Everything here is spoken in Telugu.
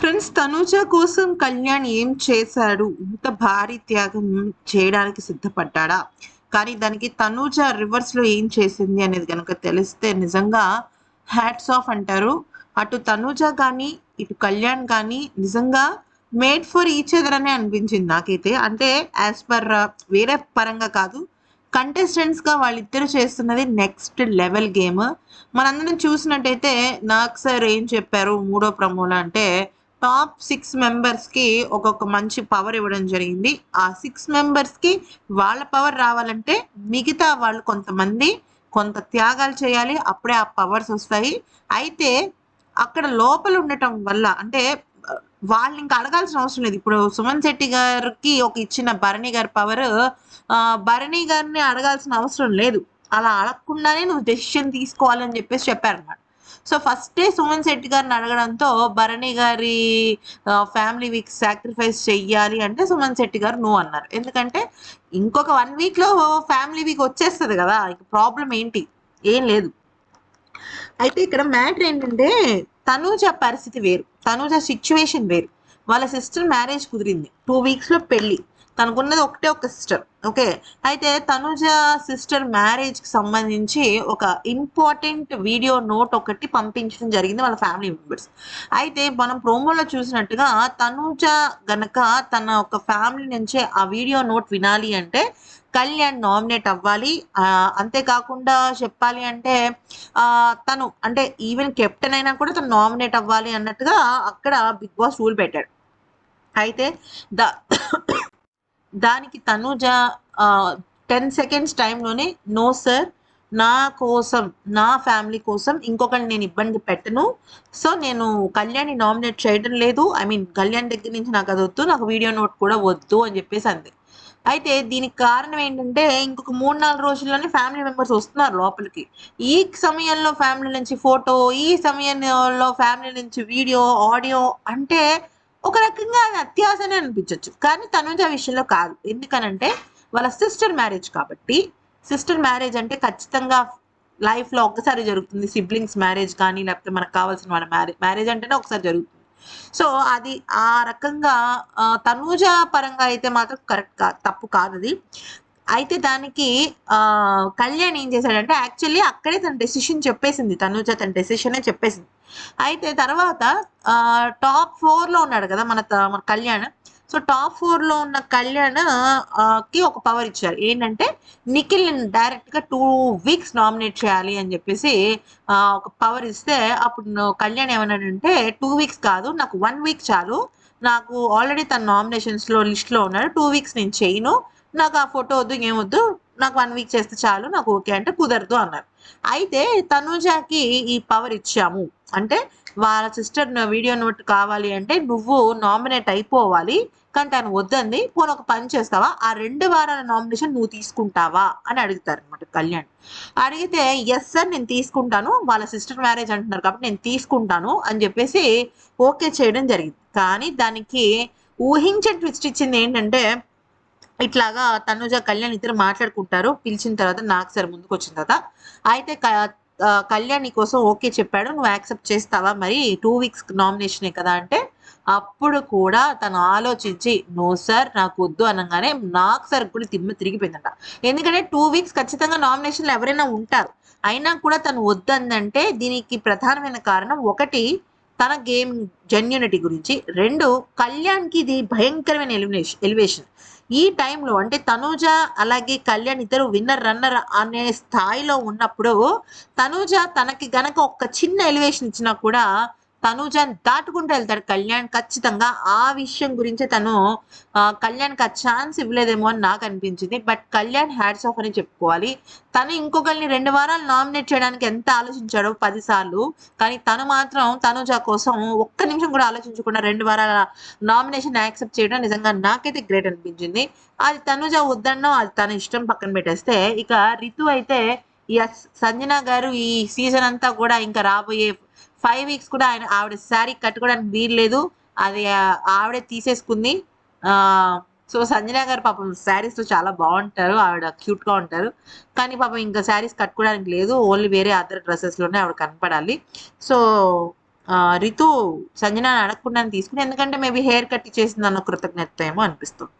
ఫ్రెండ్స్ తనూజ కోసం కళ్యాణ్ ఏం చేశాడు? ఇంత భారీ త్యాగం చేయడానికి సిద్ధపడ్డాడా? కానీ దానికి తనూజ రివర్స్లో ఏం చేసింది అనేది కనుక తెలిస్తే నిజంగా హ్యాట్స్ ఆఫ్ అంటారు. అటు తనూజ కానీ ఇటు కళ్యాణ్ కానీ నిజంగా మేడ్ ఫర్ ఈచ్ అదర్ అనే అనిపించింది నాకైతే. అంటే యాజ్ పర్ uh, వేరే పరంగా కాదు కంటెస్టెంట్స్గా వాళ్ళిద్దరు చేస్తున్నది నెక్స్ట్ లెవెల్ గేమ్ మనందరం చూసినట్టయితే నాకు సార్ ఏం చెప్పారు? మూడో ప్రమోలో అంటే టాప్ సిక్స్ మెంబర్స్కి ఒక్కొక్క మంచి పవర్ ఇవ్వడం జరిగింది. ఆ సిక్స్ మెంబర్స్కి వాళ్ళ పవర్ రావాలంటే మిగతా వాళ్ళు కొంతమంది కొంత త్యాగాలు చేయాలి. అప్పుడే ఆ పవర్స్ వస్తాయి. అయితే అక్కడ లోపల ఉండటం వల్ల అంటే వాళ్ళు వాళ్ళని ఇంకా అడగాల్సిన అవసరం లేదు. ఇప్పుడు సుమన్ శెట్టి గారికి ఒక ఇచ్చిన భరణి గారి పవర్ భరణి గారిని అడగాల్సిన అవసరం లేదు. అలా అడగకుండానే నువ్వు డెసిషన్ తీసుకోవాలని చెప్పేసి చెప్పారన్నమాట. సో ఫస్టే సుమన్ శెట్టి గారిని అడగడంతో భరణి గారి ఫ్యామిలీ వీక్ సాక్రిఫైస్ చెయ్యాలి అంటే సుమన్ శెట్టి గారు నువ్వు అన్నారు. ఎందుకంటే ఇంకొక వన్ వీక్లో ఫ్యామిలీ వీక్ వచ్చేస్తుంది కదా ప్రాబ్లం ఏంటి? ఏం లేదు. అయితే ఇక్కడ మ్యాటర్ ఏంటంటే తనూజ పరిస్థితి వేరు తనూజ సిచ్యువేషన్ వేరు. వాళ్ళ సిస్టర్ మ్యారేజ్ కుదిరింది. టూ వీక్స్లో పెళ్ళి తనకున్నది ఒకటే ఒక సిస్టర్ ఓకే అయితే తనుజ సిస్టర్ మ్యారేజ్కి సంబంధించి ఒక ఇంపార్టెంట్ వీడియో నోట్ ఒకటి పంపించడం జరిగింది వాళ్ళ ఫ్యామిలీ మెంబర్స్ అయితే మనం ప్రోమోలో చూసినట్టుగా తనుజ గనక తన ఒక ఫ్యామిలీ నుంచే ఆ వీడియో నోట్ వినాలి అంటే కళ్యాణ్ నామినేట్ అవ్వాలి. అంతేకాకుండా చెప్పాలి అంటే తను అంటే ఈవెన్ కెప్టెన్ అయినా కూడా తను నామినేట్ అవ్వాలి అన్నట్టుగా అక్కడ బిగ్ బాస్ రూల్ పెట్టాడు. అయితే ద దానికి తనుజ టెన్ సెకండ్స్ టైంలోనే నో సార్ నా కోసం నా ఫ్యామిలీ కోసం ఇంకొకటి నేను ఇబ్బంది పెట్టను. సో నేను కళ్యాణ్ని నామినేట్ చేయడం లేదు. ఐ మీన్ కళ్యాణ్ దగ్గర నుంచి నాకు అది వద్దు నాకు వీడియో నోట్ కూడా వద్దు అని చెప్పేసి అంది. అయితే దీనికి కారణం ఏంటంటే ఇంకొక మూడు నాలుగు రోజుల్లోనే ఫ్యామిలీ మెంబర్స్ వస్తున్నారు లోపలికి. ఈ సమయంలో ఫ్యామిలీ నుంచి ఫోటో ఈ సమయంలో ఫ్యామిలీ నుంచి వీడియో ఆడియో అంటే ఒక రకంగా అది అత్యాసనే అనిపించవచ్చు కానీ తనుజ విషయంలో కాదు. ఎందుకనంటే వాళ్ళ సిస్టర్ మ్యారేజ్ కాబట్టి సిస్టర్ మ్యారేజ్ అంటే ఖచ్చితంగా లైఫ్లో ఒక్కసారి జరుగుతుంది. సిబ్లింగ్స్ మ్యారేజ్ కానీ లేకపోతే మనకు కావాల్సిన వాళ్ళ మ్యారేజ్ మ్యారేజ్ అంటేనే ఒకసారి జరుగుతుంది. సో అది ఆ రకంగా తనూజ పరంగా అయితే మాత్రం కరెక్ట్ కా తప్పు కాదు అది అయితే దానికి కళ్యాణ్ ఏం చేశాడంటే యాక్చువల్లీ అక్కడే తన డెసిషన్ చెప్పేసింది. తనుజ తన డెసిషనే చెప్పేసింది. అయితే తర్వాత టాప్ ఫోర్లో ఉన్నాడు కదా మన త- మన కళ్యాణ్. సో టాప్ ఫోర్లో ఉన్న కళ్యాణ్కి ఒక పవర్ ఇచ్చారు. ఏంటంటే నిఖిల్ డైరెక్ట్గా టూ వీక్స్ నామినేట్ చేయాలి అని చెప్పేసి ఒక పవర్ ఇస్తే అప్పుడు కళ్యాణ్ ఏమన్నాడంటే టూ వీక్స్ కాదు నాకు వన్ వీక్ చాలు. నాకు ఆల్రెడీ తన నామినేషన్స్లో లిస్ట్లో ఉన్నాడు. టూ వీక్స్ నేను చేయను. నాకు ఆ ఫోటో వద్దు ఏమొద్దు నాకు వన్ వీక్ చేస్తే చాలు నాకు ఓకే అంటే కుదరదు అన్నారు. అయితే తనుజాకి ఈ పవర్ ఇచ్చాము. అంటే వాళ్ళ సిస్టర్ వీడియో నోట్ కావాలి అంటే నువ్వు నామినేట్ అయిపోవాలి కానీ తను వద్దంది పోనీ ఒక పని చేస్తావా? ఆ రెండు వారాల నామినేషన్ నువ్వు తీసుకుంటావా? అని అడుగుతారు అనమాట కళ్యాణ్. అడిగితే ఎస్ సార్ నేను తీసుకుంటాను వాళ్ళ సిస్టర్ మ్యారేజ్ అంటున్నారు కాబట్టి నేను తీసుకుంటాను అని చెప్పేసి ఓకే చేయడం జరిగింది. కానీ దానికి ఊహించే ట్విస్ట్ ఇచ్చింది ఏంటంటే ఇట్లాగా తనుజ కళ్యాణ్ ఇద్దరు మాట్లాడుకుంటారు. పిలిచిన తర్వాత నాకు సార్ ముందుకు వచ్చిన తర్వాత అయితే కళ్యాణ్ నీ కోసం ఓకే చెప్పాడు నువ్వు యాక్సెప్ట్ చేస్తావా మరి? టూ వీక్స్ నామినేషనే కదా అంటే అప్పుడు కూడా తను ఆలోచించి నో సార్ నాకు వద్దు అనగానే నాకు సార్ కూడా తిమ్మ తిరిగిపోయిందంట. ఎందుకంటే టూ వీక్స్ ఖచ్చితంగా నామినేషన్లు ఎవరైనా ఉంటారు. అయినా కూడా తను వద్దందంటే దీనికి ప్రధానమైన కారణం ఒకటి తన గేమ్ జెన్యునిటీ గురించి. రెండు కళ్యాణ్కి ఇది భయంకరమైన ఎలిమినేషన్ ఎలివేషన్. ఈ టైంలో అంటే తనూజ అలాగే కళ్యాణ్ ఇద్దరు విన్నర్ రన్నర్ అనే స్థాయిలో ఉన్నప్పుడు తనూజ తనకి గనక ఒక చిన్న ఎలివేషన్ ఇచ్చినా కూడా తనూజని దాటుకుంటూ వెళ్తాడు కళ్యాణ్ ఖచ్చితంగా. ఆ విషయం గురించి తను కళ్యాణ్కి ఆ ఛాన్స్ ఇవ్వలేదేమో అని నాకు అనిపించింది. బట్ కళ్యాణ్ హ్యాడ్స్ ఆఫ్ అని చెప్పుకోవాలి. తను ఇంకొకరిని రెండు వారాలు నామినేట్ చేయడానికి ఎంత ఆలోచించాడో పదిసార్లు. కానీ తను మాత్రం తనుజ కోసం ఒక్క నిమిషం కూడా ఆలోచించకుండా రెండు వారాల నామినేషన్ యాక్సెప్ట్ చేయడం నిజంగా నాకైతే గ్రేట్ అనిపించింది. అది తనుజ వద్దన్నో అది తన ఇష్టం పక్కన పెట్టేస్తే ఇక రితు అయితే ఎస్ సంజన గారు ఈ సీజన్ అంతా కూడా ఇంకా రాబోయే ఫైవ్ వీక్స్ కూడా ఆయన ఆవిడ శారీ కట్టుకోవడానికి వీల్లేదు. అది ఆవిడే తీసేసుకుంది. ఆ సో సంజన గారు పాపం శారీస్లో చాలా బాగుంటారు. ఆవిడ క్యూట్గా ఉంటారు. కానీ పాపం ఇంకా శారీస్ కట్టుకోవడానికి లేదు. ఓన్లీ వేరే అదర్ డ్రెస్సెస్లోనే ఆవిడ కనపడాలి. సో రితు సంజన అడగకుండా తీసుకుని ఎందుకంటే మేబీ హెయిర్ కట్ చేసింది అన్న కృతజ్ఞత ఏమో అనిపిస్తుంది.